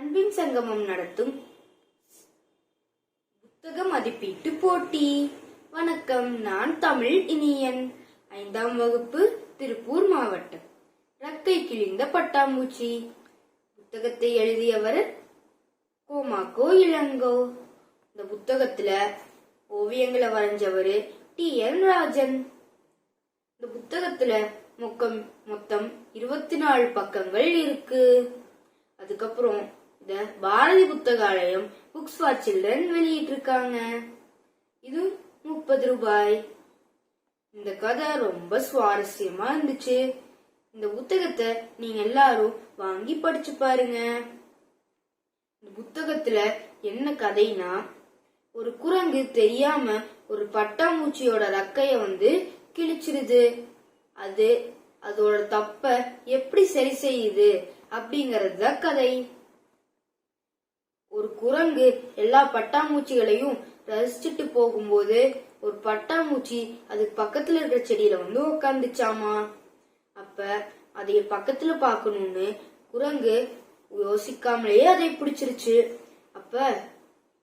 அன்பின் சங்கமம் நடத்தும் புத்தக மதிப்பீட்டு போட்டி. வணக்கம் நான் தமிழ் இனியன். ஐந்தாம் வகுப்பு திருப்பூர் மாவட்டம். ரக்கை கிழிந்த பட்டாம்பூச்சி. புத்தகத்தை எழுதியவர் கோமாக்கோ இளங்கோ. இந்த புத்தகத்துல ஓவியங்களை வரைஞ்சவர் டி. என். ராஜன். இந்த புத்தகத்துல மொக்கம் மொத்தம் இருபத்தி நாலு பக்கங்கள் இருக்கு. அதுக்கப்புறம் the Bharathi Puthakalayam books for children வெளியிட்டிருக்காங்க. இது முப்பது ரூபாய். இந்த கதை ரொம்ப சுவாரஸ்யமா இருந்துச்சு. இந்த புத்தகத்தை நீங்க எல்லாரும் வாங்கி படிச்சு பாருங்க. இந்த புத்தகத்துல என்ன கதைனா ஒரு குரங்கு தெரியாம ஒரு பட்டாம்பூச்சியோட ரக்கைய வந்து கிழிச்சிருது. அது அதோட தப்ப எப்படி சரி செய்யுது அப்படிங்கறது தான் கதை. ஒரு குரங்கு எல்லா பட்டாம்பூச்சிகளையும் ரசிச்சுட்டு போகும்போது ஒரு பட்டாம்பூச்சி அதுக்கு பக்கத்துல இருக்கிற செடியில வந்து உக்காந்துச்சாமா? அப்ப அதை பக்கத்துல பாக்கணும்னு குரங்கு யோசிக்காமலேயே அதை பிடிச்சிருச்சு. அப்ப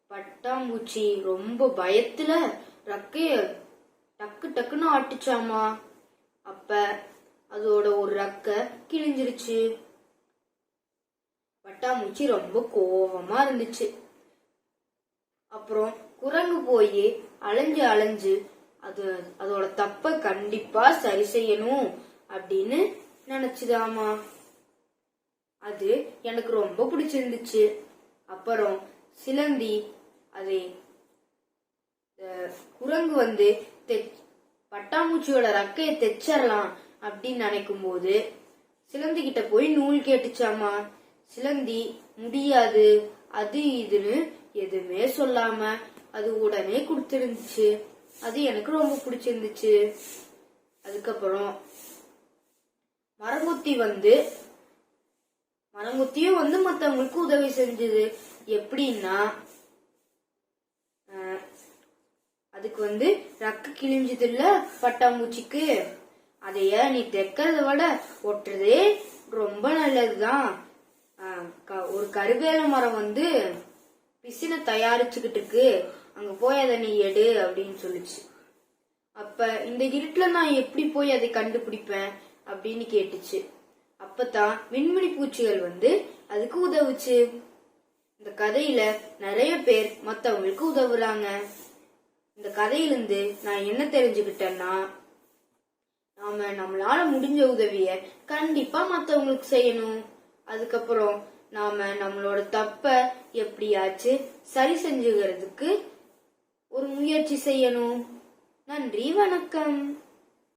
பட்டாம்பூச்சி ரொம்ப பயத்துல ரக்கைய டக்கு டக்குன்னு ஆட்டுச்சாமா? அப்ப அதோட ஒரு ரக்க கிழிஞ்சிருச்சு. பட்டாம்பூச்சி ரொம்ப கோவமா இருந்துச்சு. அப்புறம் குரங்கு போய் அலைஞ்சு அலைஞ்சு அது அதோட தப்ப கண்டிப்பா சரி செய்யணும் அப்படின்னு நினைச்சுதாமா. அது எனக்கு ரொம்ப பிடிச்சிருந்துச்சு. அப்புறம் சிலந்தி அதை அஹ், குரங்கு வந்து பட்டாம்பூச்சியோட ரக்கையை தைச்சிடலாம் அப்படின்னு நினைக்கும் போது சிலந்தி கிட்ட போய் நூல் கேட்டுச்சாமா. சிலந்தி முடியாது. அது இதுன்னு எதுவுமே சொல்லாம அது உடனே கொடுத்துருந்துச்சு. அது எனக்கு ரொம்ப பிடிச்சிருந்துச்சு. அதுக்கப்புறம் மரங்குத்தி வந்து மரங்குத்தியும் வந்து மத்தவங்களுக்கு உதவி செஞ்சது. எப்படின்னா அதுக்கு வந்து ரக்கு கிழிஞ்சது இல்ல பட்டாம்பூச்சிக்கு? அதைய நீ தைக்கிறத விட ஒட்டுறதே ரொம்ப நல்லதுதான். ஒரு கருவேல மரம் வந்து பிசினை தயாரிச்சுக்கிட்டு அங்க போய் அதை நீ எடு அப்படின்னு சொல்லுச்சு. அப்ப இந்த இருட்டுல நான் எப்படி போய் அதை கண்டுபிடிப்பேன் அப்படின்னு கேட்டுச்சு. அப்பதான் விண்மணி பூச்சிகள் வந்து அதுக்கு உதவுச்சு. இந்த கதையில நிறைய பேர் மத்தவங்களுக்கு உதவுறாங்க. இந்த கதையிலிருந்து நான் என்ன தெரிஞ்சுக்கிட்டேன்னா நாம நம்மளால முடிஞ்ச உதவிய கண்டிப்பா மத்தவங்களுக்கு செய்யணும். அதுக்கப்புறம் நாம நம்மளோட தப்ப எப்படியாச்சு சரி செஞ்சுக்கிறதுக்கு ஒரு முயற்சி செய்யணும். நன்றி வணக்கம்.